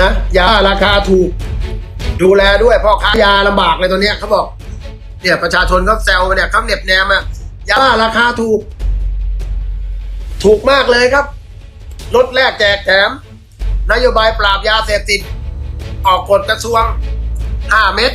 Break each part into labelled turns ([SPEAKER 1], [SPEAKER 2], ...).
[SPEAKER 1] นะ ยาราคาถูก ดูแลด้วยพ่อค้ายาลำบากเลยตัวเนี้ยเขาบอก เนี่ยประชาชนเขาแซวเนี่ยเขาเหน็บแนมอะยาราคาถูก ถูกมากเลยครับลดแรกแจกแถม นโยบายปราบยาเสพติด ออกกฎกระทรวง 5 เม็ด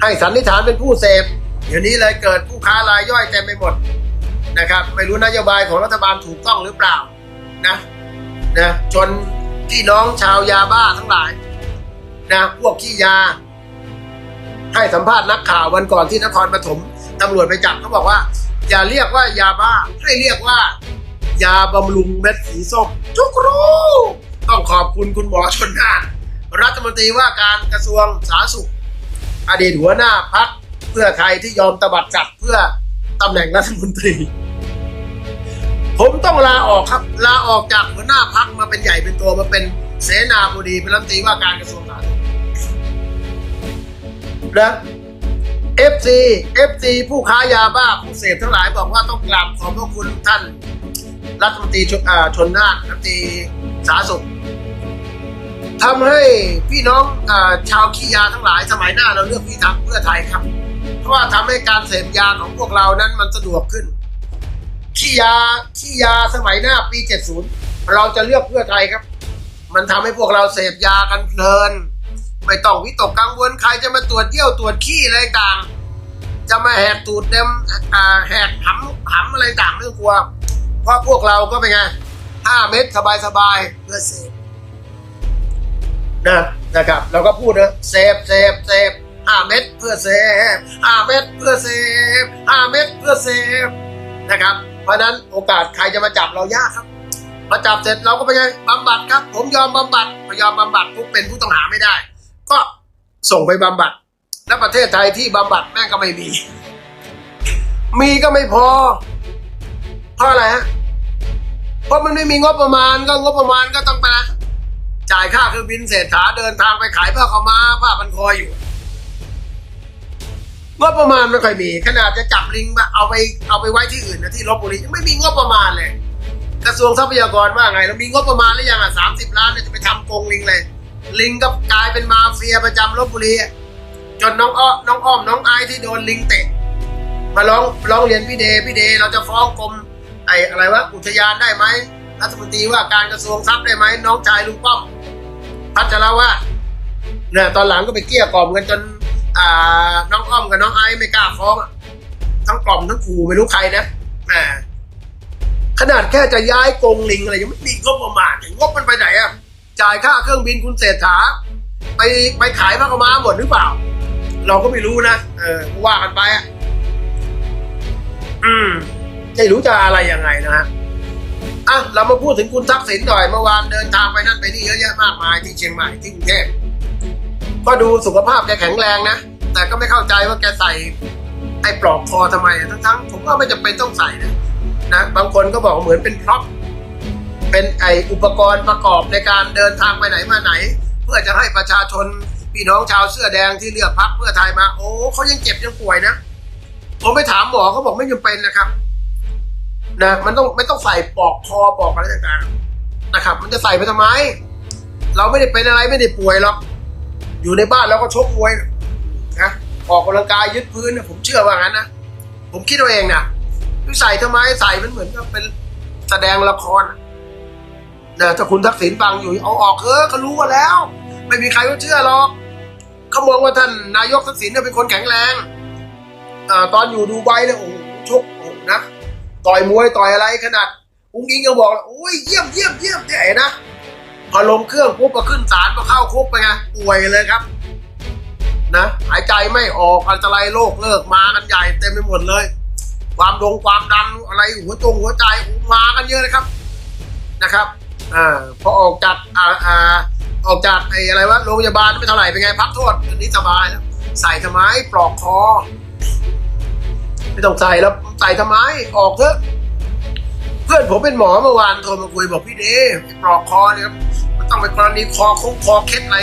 [SPEAKER 1] ให้สันนิษฐานเป็นผู้เสพเดี๋ยวนี้เลยเกิดผู้ค้ารายย่อยเต็มไปหมดนะครับ ไม่รู้นโยบายของรัฐบาลถูกต้องหรือเปล่านะนะจน พี่น้องชาวยาบ้าทั้งหลายนะพวกขี้ยา ให้สัมภาษณ์นักข่าววันก่อนที่นครปฐมตำรวจไปจับเขาบอกว่า อย่าเรียกว่ายาบ้า ให้เรียกว่า ยาบำรุงเม็ดสีส้มทุกรู้ต้องขอบคุณคุณหมอชนน่านรัฐมนตรีว่าการกระทรวงสาธารณสุข อดีตหัวหน้าพักเพื่อไทยที่ยอมตบัดจับเพื่อตำแหน่งรัฐมนตรี ผมต้องลาออกครับลาออกจากหัวหน้าพักมาเป็นใหญ่เป็นตัวมาเป็นเสนาบดีเป็นรัฐมนตรีว่าการกระทรวงสาธารณสุขนะ FC FC ผู้ค้ายาบ้าผู้เสพทั้งหลายบอกว่าต้องกราบขอบพระคุณท่านรัฐมนตรีชนอ่าชนนานรัฐมนตรีสาสุขทำให้พี่น้องอชาวขี้ยาทั้งหลายสมัยหน้าเราเลือกพี่ทักเพื่อไทยครับ เพราะว่าทำให้การเสพยาของพวกเรานั้นมันสะดวกขึ้น ขี้ยาขี้ยาสมัยหน้าปี 70 เราจะเลือกเพื่อไทยครับ มันทำให้พวกเราเสพยากันเพลิน ไม่ต้องวิตกกังวลใครจะมาตรวจเยี่ยวตรวจขี้อะไรต่าง จะมาแหกตูดเต็มแหกหำหำอะไรต่างไม่ต้องกลัว เพราะพวกเราก็เป็นไงห้าเม็ดสบายสบายๆเพื่อเสพนะนะครับเราก็พูดนะเสพเสพเสพห้าเม็ดเพื่อเสพห้าเม็ดเพื่อเสพห้าเม็ดเพื่อเสพนะครับ ราะนั้นโอกาสใครจะมาจับเรายากครับ มาจับเสร็จเราก็เป็นไงบำบัดครับ ผมยอมบำบัดพยอมบำบัดปุ๊บเป็นผู้ต้องหาไม่ได้ ก็ส่งไปบำบัดแล้วประเทศไทยที่บำบัดแม่งก็ไม่มี มีก็ไม่พอ เพราะอะไรฮะ เพราะมันไม่มีงบประมาณก็งบประมาณก็ต้องไปนะจ่ายค่าเครื่องบินเศรษฐาเดินทางไปขายผ้าขาวม้าผ้าพันคออยู่ งบประมาณไม่ค่อยมี ขนาดจะจับลิงมาเอาไปเอาไปไว้ที่อื่นนะที่ลบบุรียังไม่มีงบประมาณเลย กระทรวงทรัพยากรว่าไงเรามีงบประมาณหรือยังอะสามสิบล้านเนี่ยจะไปทำกรงลิงเลย ลิงก็กลายเป็นมาเฟียประจำลบบุรีจนน้องอ้อน้องอ้อมน้องไอที่โดนลิงเตะมาร้องร้องเรียนพี่เดพี่เดเราจะฟ้องกรมไอ้อะไรวะอุทยานได้ไหมรัฐมนตรีว่าการกระทรวงทรัพย์ได้ไหมน้องชายลุงป้อมพัชรวาเนี่ยตอนหลังก็ไปเกลี้ยกล่อมกันจน อ่า น้องอ้อมกับน้องไอซ์ไม่กล้าฟ้องอะทั้งกล่อมทั้งขู่ไม่รู้ใครนะแหมขนาดแค่จะย้ายกรงลิงอะไรยังไม่มีงบประมาณงบมันไปไหนอะจ่ายค่าเครื่องบินคุณเศรษฐา ไปไปขายพระกม้าหมดหรือเปล่า เราก็ไม่รู้นะเออว่ากันไปอะอืมไม่รู้จะอะไรยังไงนะฮะอะเรามาพูดถึงคุณทักษิณหน่อยเมื่อวานเดินทางไปนั่นไปนี่เยอะแยะมากมายที่เชียงใหม่ที่กรุงเทพก็ดูสุขภาพแกแข็งแรงนะ แต่ก็ไม่เข้าใจว่าแกใส่ไอ้ปลอกคอทำไม ทั้งๆผมว่าไม่จำเป็นต้องใส่นะนะบางคนก็บอกเหมือนเป็นพร็อพเป็นไออุปกรณ์ประกอบในการเดินทางไปไหนมาไหน เพื่อจะให้ประชาชนพี่น้องชาวเสื้อแดงที่เลือกพักเพื่อไทยมา โอ้เขายังเจ็บยังป่วยนะผมไปถามหมอเขาบอกไม่จำเป็นนะครับนะมันต้องไม่ต้องใส่ปลอกคอปลอกอะไรต่างๆนะครับ มันจะใส่ไปทำไม เราไม่ได้เป็นอะไรไม่ได้ป่วยหรอกอยู่ในบ้านเราก็ชกมวย นะออกกำลังกายยึดพื้นนะผมเชื่อว่างั้นนะผมคิดเอาเองนะที่ใส่ทำไมใส่มันเหมือนกับเป็นแสดงละครนะถ้าคุณทักษิณฟังอยู่เอาออกเถอะเขารู้กันแล้ว ไม่มีใครก็เชื่อหรอกเขามองว่าท่านนายกทักษิณเนี่ยเป็นคนแข็งแรงอ่าตอนอยู่ดูไบเนี่ยโอ้โหชกโอ้นะต่อยมวยต่อยอะไรขนาดอุ้งอิงยังบอกโอ้ยเยี่ยมเยี่ยมเยี่ยมที่ไหนนะพอลงเครื่องปุ๊บก็ขึ้นศาลก็เข้าคุกไปไงป่วยเลยครับ นะหายใจไม่ออกอันตรายโรคเลิกมากันใหญ่เต็มไปหมดเลย ความดงความดันอะไรหัวจงหัวใจมากันเยอะเลยครับนะครับอ่าพอออกจากอ่าอ่าออกจากไอ้อะไรวะโรงพยาบาลไม่เท่าไหร่เป็นไงพักโทษอันนี้สบายแล้วใส่ทำไมปลอกคอไม่ต้องใส่แล้วใส่ทำไมออกเถอะเพื่อนผมเป็นหมอเมื่อวานโทรมาคุยบอกพี่เดไอ้ปลอกคอเนี่ยครับมันต้องเป็นกรณีคอคงคอเคล็ดอะไร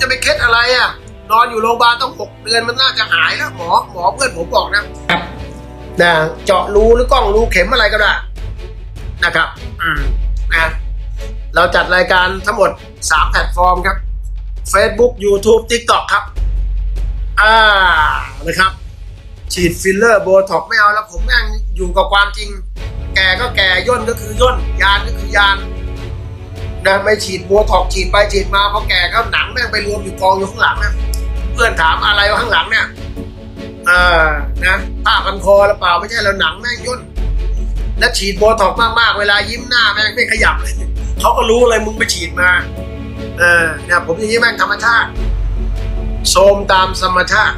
[SPEAKER 1] จะไปเคล็ดอะไรอะ นอนอยู่โรงพยาบาลต้องหกเดือนมันน่าจะหายแล้วหมอหมอเพื่อนผมบอกนะครับนะเจาะรูหรือกล้องรูเข็มอะไรก็ได้นะครับ อืมนะเราจัดรายการทั้งหมด 3 แพลตฟอร์มครับ Facebook YouTube TikTok ครับ อ่านะครับ ฉีดฟิลเลอร์โบท็อกไม่เอาแล้วผมแม่งอยู่กับความจริง แก่ก็แก่ย่นก็คือย่น ยานก็คือยานนะไม่ฉีดโบท็อกฉีดไปฉีดมาพอแก่ก็หนังแม่งไปรวมอยู่กองอยู่ข้างหลังนะ เพื่อนถามอะไรวะข้างหลังเนี่ยอ่านะผ้าพันคอหรือเปล่าไม่ใช่แล้วหนังแม่งย่นแล้วฉีดโบท็อกมากๆ เวลายิ้มหน้าแม่งไม่ขยับเลยเขาก็รู้เลยมึงไปฉีดมา เออเนี่ยผมอย่างนี้แม่งธรรมชาติโสมตามธรรมชาติ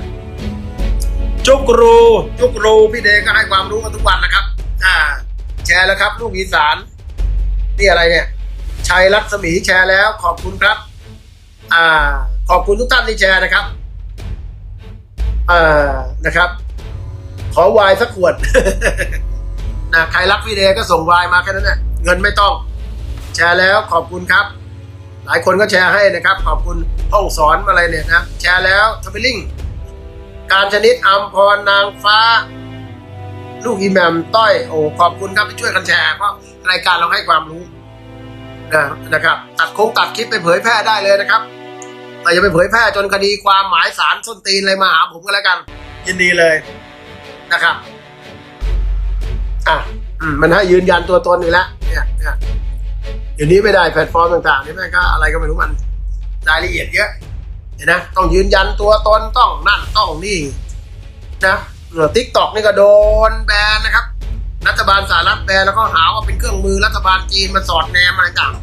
[SPEAKER 1] จุกรูจุกรูพี่เดก็ให้ความรู้กันทุกวันนะครับ อ่า แชร์แล้วครับ ลูกอีสานนี่อะไรเนี่ยชัยรัศมีแชร์แล้ว ขอบคุณครับ อ่า ขอบคุณทุกท่านที่แชร์นะครับ อ่านะครับ ขอวายสักขวดนะใครรักพี่เดก็ส่งวายมาแค่นั้นแหละเงินไม่ต้อง แชร์แล้วขอบคุณครับ หลายคนก็แชร์ให้นะครับ ขอบคุณห้องสอนอะไรเนี่ยนะแชร์แล้วทวิลลิ่งการชนิดอัมพรนางฟ้า ลูกอีแมมต้อยโอ้ขอบคุณครับที่ช่วยกันแชร์เพราะรายการเราให้ความรู้นะนะครับ ตัดโค้งตัดคลิปไปเผยแพร่ได้เลยนะครับ แต่อย่าไปเผยแพร่จนคดีความหมายสารส้นตีนอะไรมาหาผมก็แล้วกัน ยินดีเลยนะครับ อะอืมมันให้ยืนยันตัวตนอยู่แล้วเนี่ยเนี่ยเดี๋ยวนี้ไม่ได้แพลตฟอร์มต่างๆนี่แม่งก็อะไรก็ไม่รู้มันรายละเอียดเยอะเห็นนะต้องยืนยันตัวตนต้องนั่นต้องนี่นะเออทิกตอกนี่ก็โดนแบนนะครับ รัฐบาลสหรัฐแบนแล้วก็หาว่าเป็นเครื่องมือรัฐบาลจีนมาสอดแนมอะไรต่าง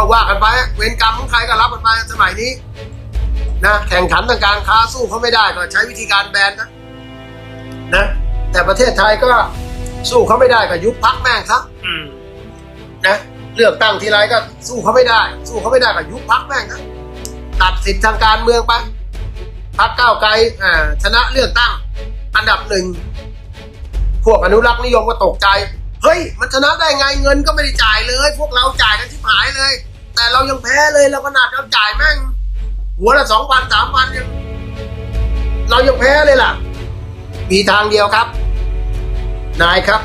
[SPEAKER 1] ก็ว่ากันไปเวรกรรมของใครก็รับกันไปสมัยนี้นะแข่งขันทางการค้าสู้เขาไม่ได้ก็ใช้วิธีการแบนนะนะแต่ประเทศไทยก็สู้เขาไม่ได้ก็ยุบพักแม่งซะอืมนะเลือกตั้งทีไรก็สู้เขาไม่ได้ สู้เขาไม่ได้ก็ยุบพักแม่งซะตัดสิทธิ์ทางการเมืองไปพรรคก้าวไกลอ่าชนะเลือกตั้ง อันดับหนึ่งพวกอนุรักษ์นิยมก็ตกใจ เฮ้ย มันชนะได้ไงเงินก็ไม่ได้จ่ายเลย พวกเราจ่ายกันที่หายเลย แต่เรายังแพ้เลยเราขนาดเราจ่ายแม่ง หัวละสองพันสามพันยังเรายังแพ้เลยล่ะ มีทางเดียวครับ นายครับ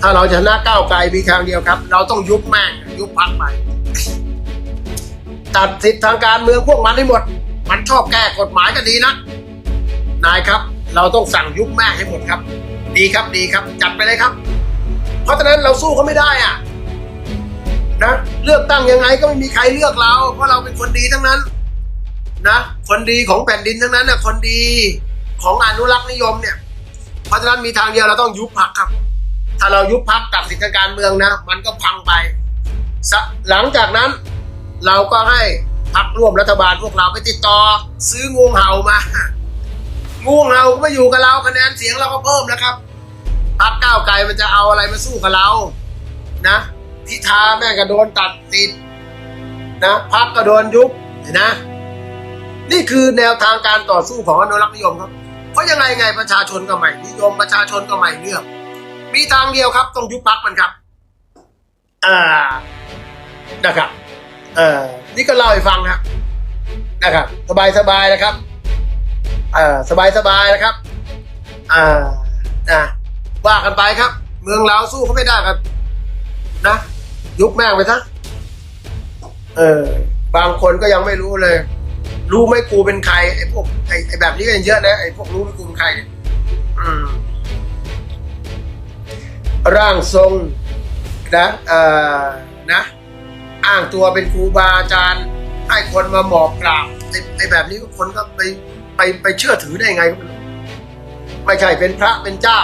[SPEAKER 1] ถ้าเราชนะก้าวไกลมีทางเดียวครับ เราต้องยุบแม่งยุบพักไปตัดสิทธิ์ทางการเมืองพวกมันให้หมด มันชอบแก้กฎหมายก็ดีนะ นายครับ เราต้องสั่งยุบแม่งให้หมดครับ ดีครับดีครับ จัดไปเลยครับ เพราะฉะนั้นเราสู้เขาไม่ได้อะ นะ เลือกตั้งยังไงก็ไม่มีใครเลือกเรา เพราะเราเป็นคนดีทั้งนั้น นะ คนดีของแผ่นดินทั้งนั้นนะคนดีของอนุรักษ์นิยมเนี่ย เพราะฉะนั้นมีทางเดียวเราต้องยุบพักครับ ถ้าเรายุบพักตัดสิทธิการเมืองนะ มันก็พังไปสะหลังจากนั้นเราก็ให้พักร่วมรัฐบาลพวกเราไปติดต่อ ซื้องูเห่ามางูเห่าก็มาอยู่กับเราคะแนนเสียงเราก็เพิ่มนะครับพักก้าวไกลมันจะเอาอะไรมาสู้กับเรา นะ พิธาแม่ก็โดนตัดติดนะพักก็โดนยุบเห็นนะ นี่คือแนวทางการต่อสู้ของอนุรักษ์นิยมครับ เพราะยังไงไงประชาชนก็ไม่นิยมประชาชนก็ไม่เลือกมีทางเดียวครับต้องยุบพักมันครับอ่านะครับเออนี่ก็เล่าให้ฟังนะนะครับ สบายสบายนะครับเออสบายสบายนะครับอ่าอ่าว่ากันไปครับ เมืองเราสู้เขาไม่ได้ครับ ยุบแม่งไปซะเออ บางคนก็ยังไม่รู้เลย รู้ไหมกูเป็นใครไอ้พวกไอ้ไอ้แบบนี้ก็ยังเยอะนะไอ้พวกรู้ไหมกูเป็นใครเนี่ยอืม ร่างทรงนะเอ่อนะ อ้างตัวเป็นครูบาอาจารย์ให้คนมาหมอบกราบไอ้ไอ้แบบนี้คนก็ไปไปไปเชื่อถือได้ไงก็ไม่รู้ไม่ใช่เป็นพระเป็นเจ้า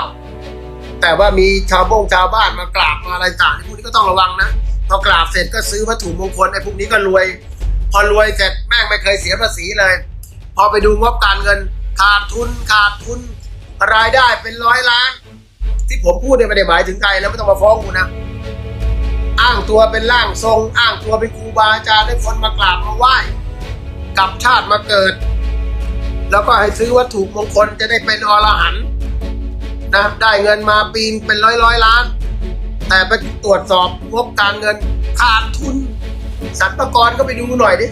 [SPEAKER 1] แต่ว่ามีชาวบงชาวบ้านมากราบมาอะไรต่างพวกนี้ก็ต้องระวังนะ พอกราบเสร็จก็ซื้อวัตถุมงคลไอ้พวกนี้ก็รวย พอรวยเสร็จแม่งไม่เคยเสียภาษีเลย พอไปดูงบการเงินขาดทุนขาดทุนรายได้เป็นร้อยล้าน ที่ผมพูดเนี่ยไม่ได้หมายถึงใครแล้วไม่ต้องมาฟ้องกูนะอ้างตัวเป็นร่างทรง อ้างตัวเป็นครูบาอาจารย์ให้คนมากราบมาไหว้กลับชาติมาเกิด แล้วก็ให้ซื้อวัตถุมงคลจะได้เป็นอรหันต์นะได้เงินมาปีนเป็นร้อยร้อยล้าน แต่ไปตรวจสอบงบการเงินขาดทุนสรรพากรก็ไปดูหน่อยดิ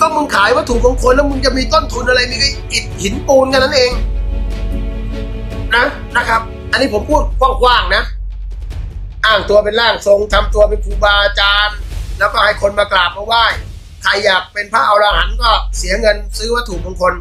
[SPEAKER 1] ก็มึงขายวัตถุมงคลแล้วมึงจะมีต้นทุนอะไรมีแค่อิฐหินปูนกันนั่นเอง นะนะครับ อันนี้ผมพูดกว้างๆนะ อ้างตัวเป็นร่างทรงทำตัวเป็นครูบาอาจารย์ แล้วก็ให้คนมากราบมาไหว้ใครอยากเป็นพระอรหันต์ก็เสียเงินซื้อวัตถุมงคล